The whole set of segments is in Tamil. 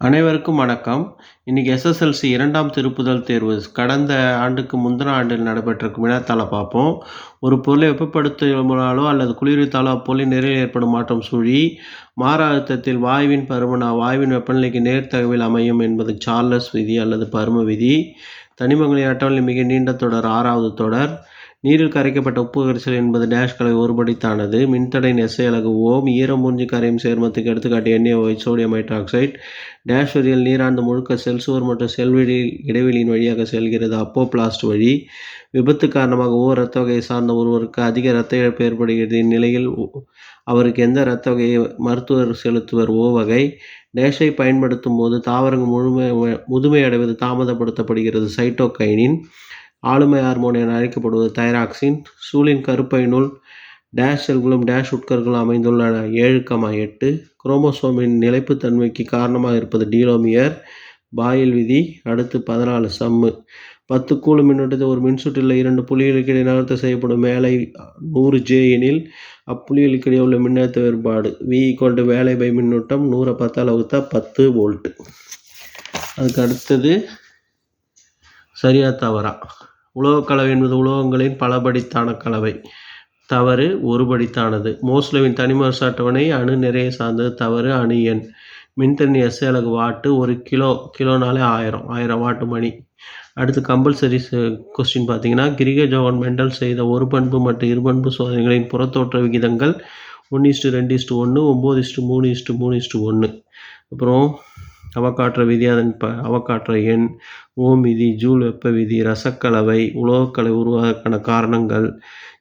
அனைவருக்கும் வணக்கம். இன்றைக்கி எஸ்.எஸ்.எல்.சி. இரண்டாம் திருப்புதல் தேர்வு கடந்த ஆண்டுக்கு முந்தின ஆண்டில் நடைபெற்ற வினாத்தாள பார்ப்போம். ஒரு பொருளை வெப்பப்படுத்தினாலோ அல்லது குளிர்வித்தாலோ அப்பொருளின் நிறையில் ஏற்படும் மாற்றம் சுழி. மாற அழுத்தத்தில் வாயுவின் பருமன் வாயுவின் வெப்பநிலைக்கு நேர்த்தகவில் அமையும் என்பது சார்லஸ் விதி அல்லது பரும விதி. தனிமங்களின் அட்டவணை மிக நீண்ட தொடர் ஆறாவது தொடர். நீரில் கரைக்கப்பட்ட உப்பு கரைசல் என்பது டேஷ் கலவை ஒருபடித்தானது. மின்தடை நெசை அலகு ஓம். ஈரமுறிஞ்சி கரையும் சேர்மத்துக்கு எடுத்துக்காட்டு எண்ணெய் சோடியம் ஹைட்ராக்சைடு. டேஷ் வரியில் நீராண்டு முழுக்க செல் சுவர் மற்றும் செல் இடைவெளியின் வழியாக செல்கிறது அப்போபிளாஸ்ட் வழி. விபத்து காரணமாக ஓ இரத்த வகையை சார்ந்த ஒருவருக்கு அதிக இரத்த இழப்பு ஏற்படுகிறது. இந்நிலையில் அவருக்கு எந்த இரத்த வகையை மருத்துவர் செலுத்துவர் ஓ வகை. டேஷை பயன்படுத்தும் போது தாவரங்கள் முதுமையடைவது தாமதப்படுத்தப்படுகிறது சைட்டோகைனின். ஆளுமை ஹார்மோன் என அழைக்கப்படுவது தைராக்சின். சூலின் நூல் டேஷ் செல்களும் டேஷ் உட்கர்களும் அமைந்துள்ளன ஏழு, எட்டு. குரோமோசோமின் நிலைப்புத்தன்மைக்கு காரணமாக இருப்பது டீலோமியர். பாயில் விதி. அடுத்து பதினாலு சம்மு. பத்து கூலும் மின்னோட்டத்தை ஒரு மின்சுற்றில் இரண்டு புள்ளிகளுக்கிடையே நகர்த்த செய்யப்படும் வேலை நூறு ஜே எனில் அப்புள்ளிகளுக்கிடையே உள்ள மின்னழுத்த வேறுபாடு வி வேலை பை மின்னூட்டம் நூறை பத்தால் வகுத்தா பத்து வோல்ட்டு அதுக்கு அடுத்தது சரியா தவறா? உலோகக்கலவை என்பது உலோகங்களின் பலபடித்தான கலவை. தவறு ஒருபடித்தானது. மோஸ்லோவின் தனிமர் அட்டவணை அணு நிறைய சார்ந்தது தவறு அணு எண். மின்தண்ணி எஸ் அலகு வாட்டு ஒரு கிலோ கிலோனாலே ஆயிரம் ஆயிரம் வாட்டு மணி. அடுத்து கம்பல்சரி கொஸ்டின் பார்த்தீங்கன்னா கிரிக ஜோகன் மெண்டல் செய்த ஒரு பண்பு மற்றும் இருபண்பு சோதனைகளின் புறத்தோற்ற விகிதங்கள் ஒன்று இஸ்டு ரெண்டு இஸ்டு ஒன்று ஒம்பது இஸ்டு மூணு இஸ்டு மூணு இஸ்டு ஒன்று அப்புறம் அவகாட்ரோ விதி அதன் ப அவகாட்ரோ எண் ஓம் விதி ஜூல் வெப்ப விதி ரசக்கலவை உலோகக்கலை உருவாக்கான காரணங்கள்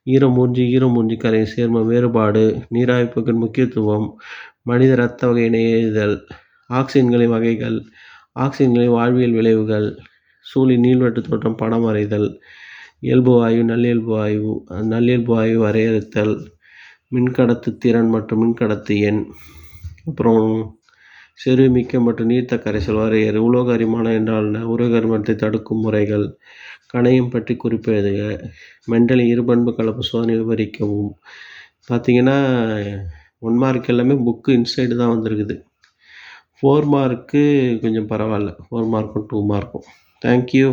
ஈரமூஞ்சி ஈரமூஞ்சி கரை சேர்ம வேறுபாடு நீராய்ப்புகளின் முக்கியத்துவம் மனித இரத்த வகை இணையதல் ஆக்சிஜன்களின் வகைகள் ஆக்சிஜன்களின் வாழ்வியல் விளைவுகள் சூழின் நீள்வெட்டு தோற்றம் படம் வரைதல் இயல்பு வாயு நல்லியல்பு வாயு நல்லியல்பு வாயு வரையறுத்தல் மின்கடத்து திறன் மற்றும் மின்கடத்து எண் அப்புறம் சிறுமிக்க மற்றும் நீர்த்த கரைசல் வரையறு உலோக அரிமானம் என்றால் என்ன? உலோக அரிமானத்தை தடுக்கும் முறைகள். கணையம் பற்றி குறிப்பு எழுதுக மெண்டலின் இருபண்பு கலப்பு சோதனை விவரிக்கவும். பார்த்தீங்கன்னா ஒன் மார்க் எல்லாமே புக்கு இன்சைடு தான் வந்திருக்குது. ஃபோர் மார்க்கு கொஞ்சம் பரவாயில்ல. ஃபோர் மார்க்கும் டூ மார்க்கும் தேங்க்யூ